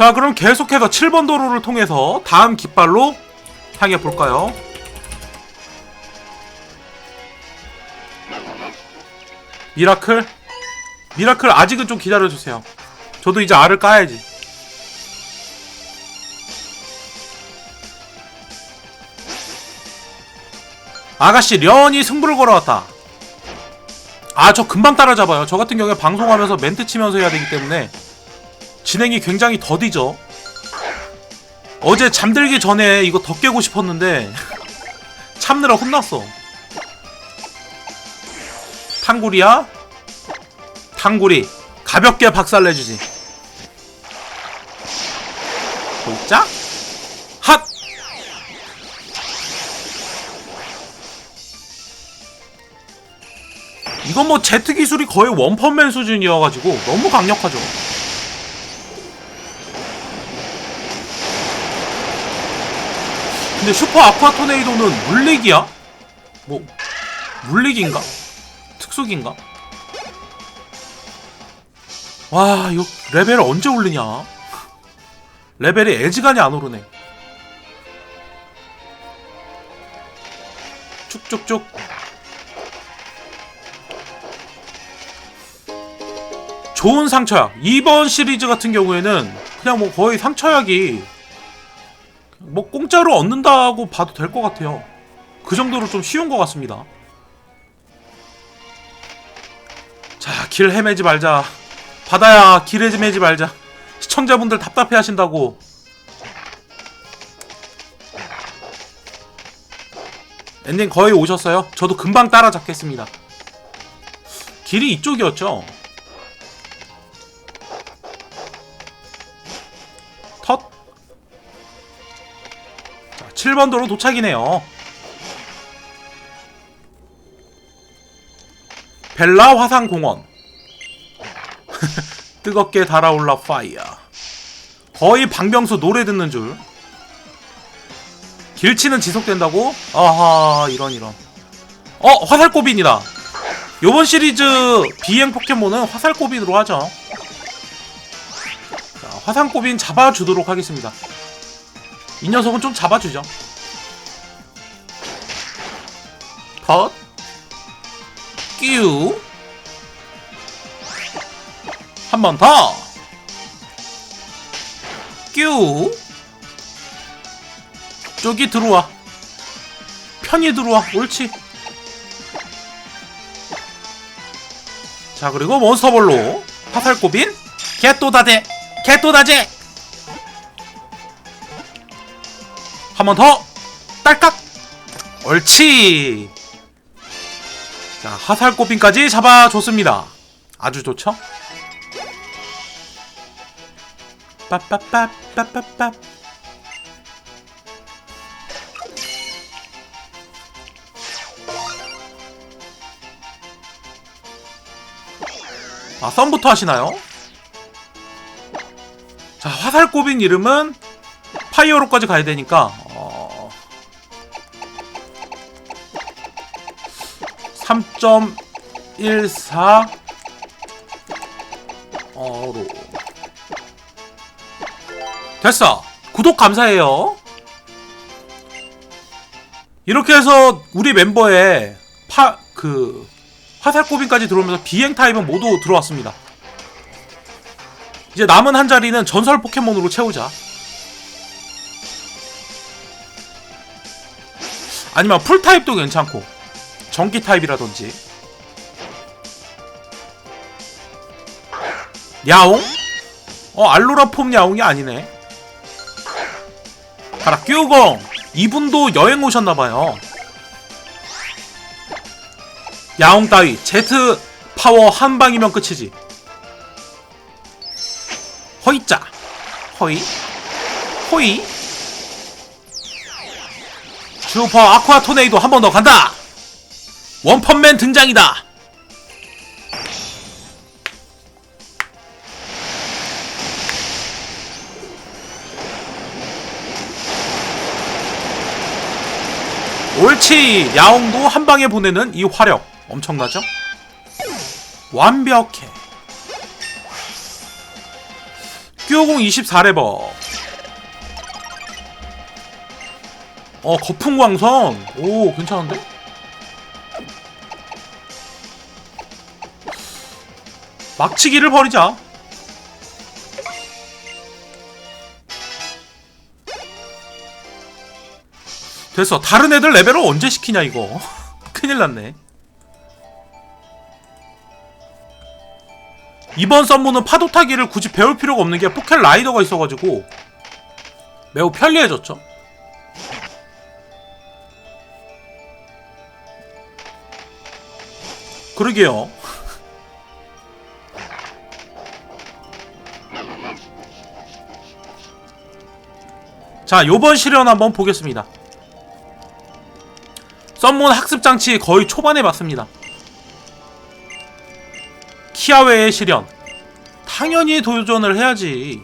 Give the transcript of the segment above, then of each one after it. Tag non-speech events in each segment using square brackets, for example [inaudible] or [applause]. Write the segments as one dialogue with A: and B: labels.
A: 자 그럼 계속해서 7번 도로를 통해서 다음 깃발로 향해 볼까요? 미라클? 미라클 아직은 좀 기다려주세요. 저도 이제 알을 까야지. 아가씨 련이 승부를 걸어왔다. 아 저 금방 따라잡아요. 저 같은 경우에 방송하면서 멘트 치면서 해야 되기 때문에 진행이 굉장히 더디죠. 어제 잠들기 전에 이거 더 깨고 싶었는데 [laughs] 참느라 혼났어. 탕구리야? 탕구리 가볍게 박살내주지. 보자 핫! 이건 뭐 제트 기술이 거의 원펀맨 수준이어가지고 너무 강력하죠 근데 슈퍼 아쿠아 토네이도는 물리기야? 뭐 물리기인가? 특수기인가? 와 이거 레벨 언제 올리냐? 레벨이 애지간히 안 오르네 쭉쭉쭉 좋은 상처약 이번 시리즈 같은 경우에는 그냥 뭐 거의 상처약이 뭐 공짜로 얻는다고 봐도 될 것 같아요. 그 정도로 좀 쉬운 것 같습니다. 자, 길 헤매지 말자. 바다야, 길 헤매지 말자. 시청자분들 답답해 하신다고. 엔딩 거의 오셨어요? 저도 금방 따라잡겠습니다. 길이 이쪽이었죠? 텄. 자, 7번 도로 도착이네요. 벨라 화상공원. [laughs] 뜨겁게 달아올라 파이어. 거의 방병수 노래 듣는 줄. 길치는 지속된다고? 아하, 이런, 이런. 어, 화살꼬빈이다. 요번 시리즈 비행 포켓몬은 화살꼬빈으로 하죠. 자, 화상꼬빈 잡아주도록 하겠습니다. 이 녀석은 좀 잡아주죠. 덧. 끼우. 한 번 더. 끼우. 쪽이 들어와. 편히 들어와. 옳지. 자, 그리고 몬스터볼로. 화살꼬빈. 개또다제. 개또다제. 한 번 더. 딸깍. 옳지. 자 화살꽃빈까지 잡아줬습니다. 아주 좋죠? 빠빠빠빠빠빠 아 썸부터 하시나요? 자 화살꽃빈 이름은 파이어로까지 가야 되니까 3.14 어로. 됐어. 구독 감사해요. 이렇게 해서 우리 멤버의 파 그 화살꼬빈까지 들어오면서 비행 타입은 모두 들어왔습니다. 이제 남은 한 자리는 전설 포켓몬으로 채우자. 아니면 풀 타입도 괜찮고 전기 타입이라든지. 야옹? 어 알로라 폼 야옹이 아니네. 가라 끼우공! 이분도 여행 오셨나봐요. 야옹 따위 제트 파워 한 방이면 끝이지. 허이짜. 허이. 호이. 슈퍼 아쿠아 토네이도 한 번 더 간다! 원펀맨 등장이다! 옳지! 야옹도 한 방에 보내는 이 화력 엄청나죠? 완벽해 듀오공 24레버 어 거풍광선 오 괜찮은데? 막치기를 버리자. 됐어. 다른 애들 레벨을 언제 시키냐 이거. [laughs] 큰일 났네. 이번 썸무는 파도 타기를 굳이 배울 필요가 없는 게 포켓 라이더가 있어가지고 매우 편리해졌죠. 그러게요 자 요번 실현 한번 보겠습니다 썸문 학습 장치 거의 초반에 맞습니다. 키아웨의 실현. 당연히 도전을 해야지.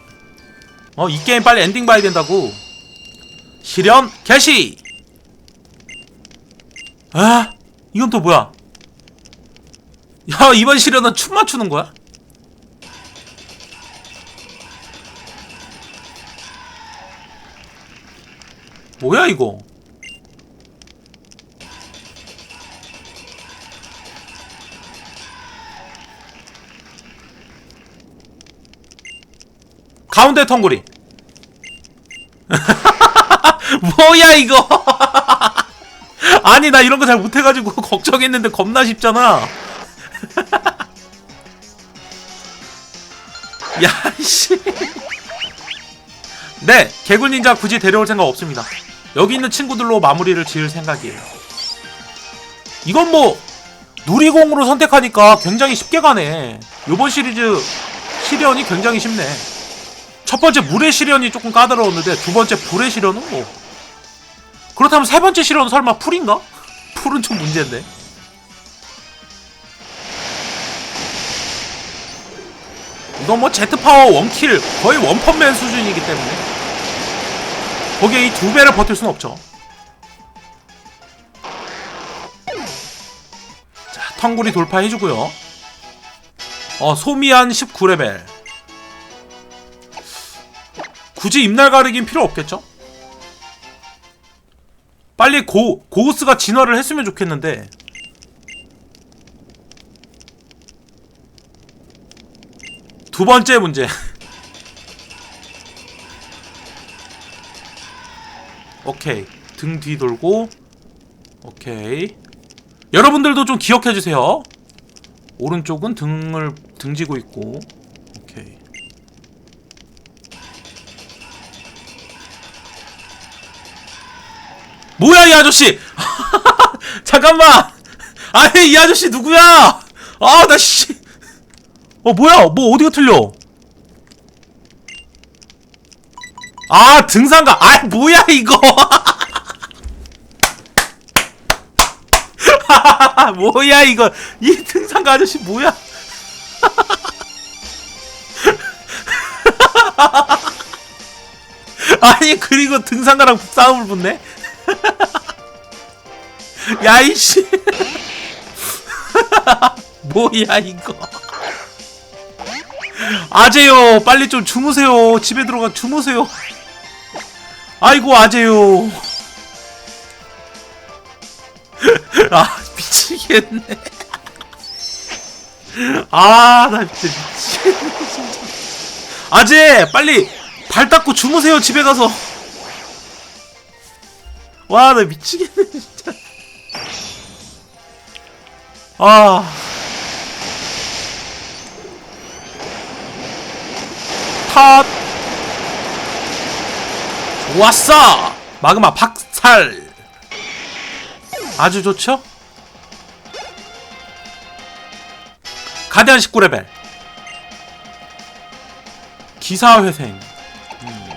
A: 어, 이 게임 빨리 엔딩 봐야 된다고. 실현 개시! 아, 이건 또 뭐야? 야, 이번 실현은 춤 맞추는 거야? 뭐야, 이거? 가운데 텅구리. [laughs] 뭐야 이거? [laughs] 아니 나 이런 거 잘 못해가지고 [laughs] 걱정했는데 겁나 쉽잖아. 야 씨. 네 개굴 닌자 굳이 데려올 생각 없습니다. 여기 있는 친구들로 마무리를 지을 생각이에요. 이건 뭐 누리공으로 선택하니까 굉장히 쉽게 가네. 요번 시리즈 시련이 굉장히 쉽네. 첫 번째 물의 시련이 조금 까다로웠는데 두 번째 불의 시련은 뭐 그렇다면 세 번째 시련은 설마 풀인가? [laughs] 풀은 좀 문제인데 이건 뭐 제트파워 원킬 거의 원펀맨 수준이기 때문에 거기에 이 두 배를 버틸 수는 없죠. 자 텅구리 돌파해주고요. 어 소미안 19레벨. 굳이 입날 가리긴 필요 없겠죠? 빨리 고, 고우스가 진화를 했으면 좋겠는데. 두 번째 문제 [laughs] 오케이. 등 뒤 돌고 오케이. 여러분들도 좀 기억해 주세요. 오른쪽은 등을 등지고 있고 오케이. 뭐야 이 아저씨! [laughs] 잠깐만! 아니 이 아저씨 누구야? 아 나 씨. 어 뭐야? 뭐 어디가 틀려 아 등산가. 아 뭐야 이거? [laughs] 뭐야 이거? 이 등산가 아저씨 뭐야? [laughs] 아니 그리고 등산가랑 싸움을 붙네? [laughs] 야 이씨. 뭐야 이거? 아재요 빨리 좀 주무세요. 집에 들어가 주무세요 아이고 아재요. [laughs] 아 미치겠네. 아나 진짜 미치겠네 진짜. 아재 빨리 발 닦고 주무세요 집에 가서. 와 나 미치겠네 진짜. 아. 탓! 좋았어! 마그마 박살! 아주 좋죠? 가디안 19레벨 기사회생 음.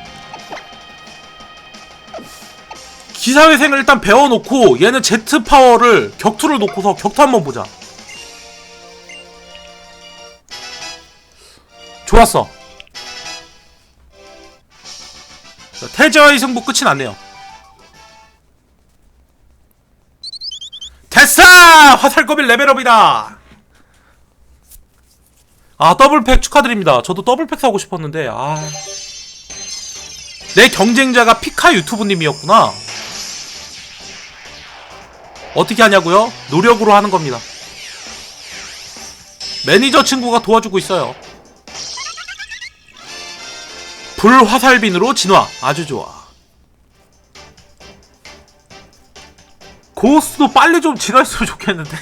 A: 기사회생을 일단 배워놓고 얘는 제트 파워를 격투를 놓고서 격투 한번 보자 좋았어 태저의 승부 끝이 났네요. 됐어! 화살거빌 레벨업이다! 아 더블팩 축하드립니다. 저도 더블팩 사고 싶었는데 아. 내 경쟁자가 피카 유튜브님이었구나. 어떻게 하냐고요? 노력으로 하는 겁니다. 매니저 친구가 도와주고 있어요. 불화살빈으로 진화. 아주 좋아. 고스도 빨리 좀 진화했으면 좋겠는데.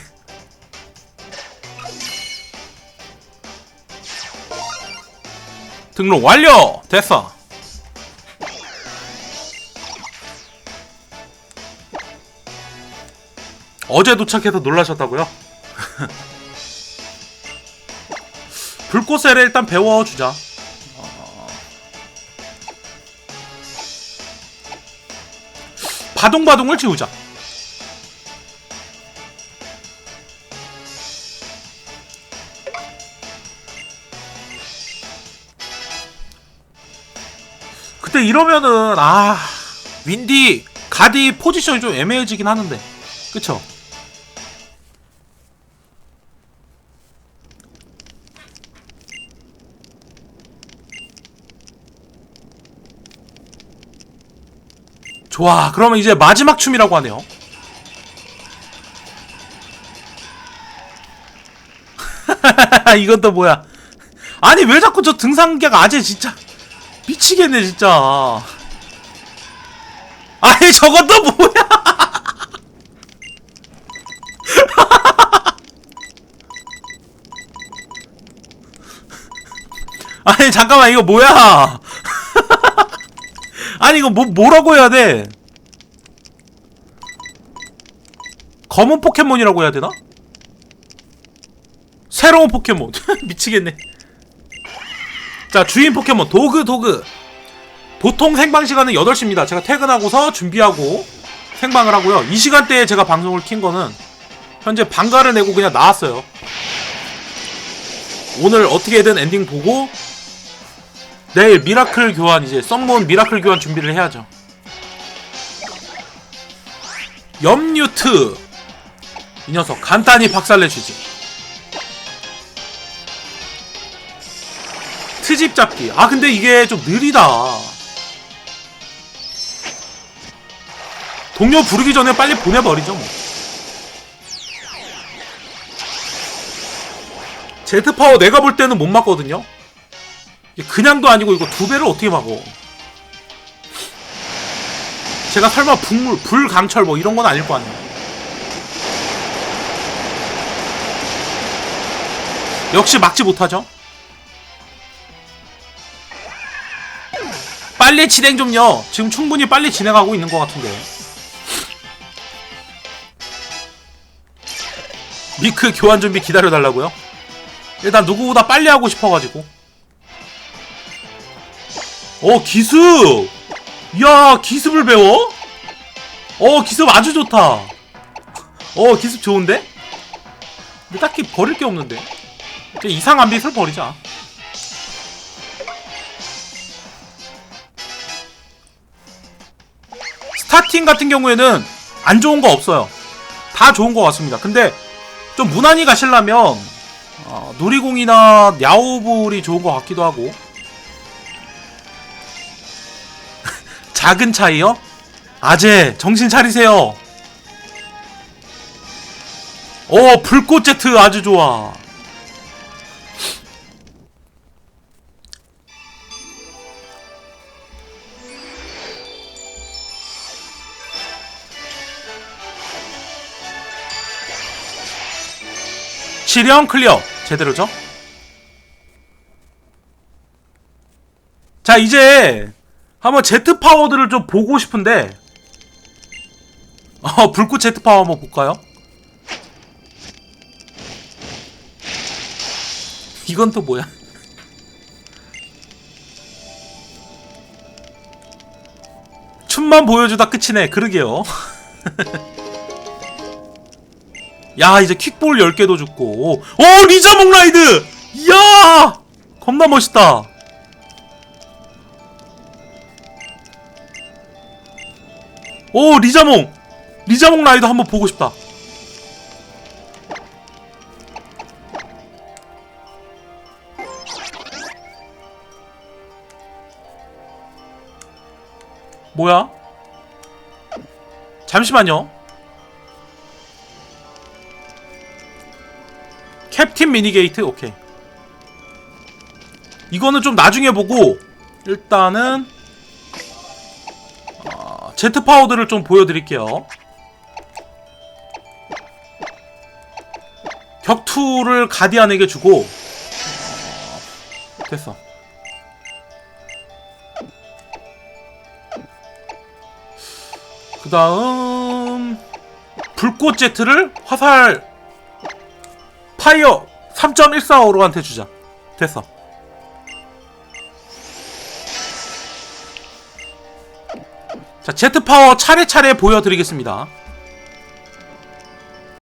A: 등록 완료! 됐어. 어제 도착해서 놀라셨다고요? [laughs] 불꽃세를 일단 배워주자. 바동바동을 지우자. 그때 이러면은 아 윈디 가디 포지션이 좀 애매해지긴 하는데 그쵸? 좋아 그러면 이제 마지막 춤이라고 하네요. [laughs] 이건 또 뭐야? 아니 왜 자꾸 저 등산객 아재 진짜 미치겠네 진짜. 아니 또 뭐야? [laughs] 아니 잠깐만 이거 뭐야 아니 이거 뭐 뭐라고 해야 돼? 검은 포켓몬이라고 해야 되나? 새로운 포켓몬. [laughs] 미치겠네. 자 주인 포켓몬. 도그 도그. 보통 생방 시간은 8시입니다. 제가 퇴근하고서 준비하고 생방을 하고요. 이 시간대에 제가 방송을 킨 거는 현재 방가를 내고 그냥 나왔어요. 오늘 어떻게든 엔딩 보고 내일 미라클 교환 이제 썸몬 미라클 교환 준비를 해야죠. 염뉴트. 이 녀석 간단히 박살내주지. 트집 잡기. 아 근데 이게 좀 느리다. 동료 부르기 전에 빨리 보내버리죠 뭐. 제트파워 내가 볼 때는 못 맞거든요 그냥도 아니고 이거 두 배를 어떻게 막어? 제가 설마 불, 불강철 뭐 이런 건 아닐 거 아니에요. 역시 막지 못하죠? 빨리 진행 좀요. 지금 충분히 빨리 진행하고 있는 것 같은데. 미크 교환 준비 기다려달라고요? 일단 누구보다 빨리 하고 싶어가지고 어 기습! 야 기습을 배워? 어 기습 아주 좋다. 어 기습 좋은데? 근데 딱히 버릴 게 없는데? 이제 이상한 빛을 버리자. 스타팅 같은 경우에는 안 좋은 거 없어요. 다 좋은 거 같습니다. 근데 좀 무난히 가시려면 어, 놀이공이나 야오불이 좋은 것 같기도 하고 작은 차이요? 아재 정신 차리세요 오 불꽃 제트 아주 좋아 실형 클리어 제대로죠? 자 이제 한번 제트 파워들을 좀 보고 싶은데. 어 불꽃 제트 파워 한번 볼까요? 이건 또 뭐야? 춤만 보여주다 끝이네. 그러게요. [laughs] 야 이제 킥볼 10개도 죽고. 오 리자몽 라이드! 이야! 겁나 멋있다 오 리자몽 리자몽 라이더 한번 보고 싶다 뭐야? 잠시만요 캡틴 미니게이트? 오케이 이거는 좀 나중에 보고 일단은 제트 파워들을 좀 보여드릴게요. 격투를 가디안에게 주고 어, 됐어. 그 다음 불꽃 제트를 화살 파이어 3.145로한테 주자. 됐어. 자, 제트 파워 차례차례 보여드리겠습니다.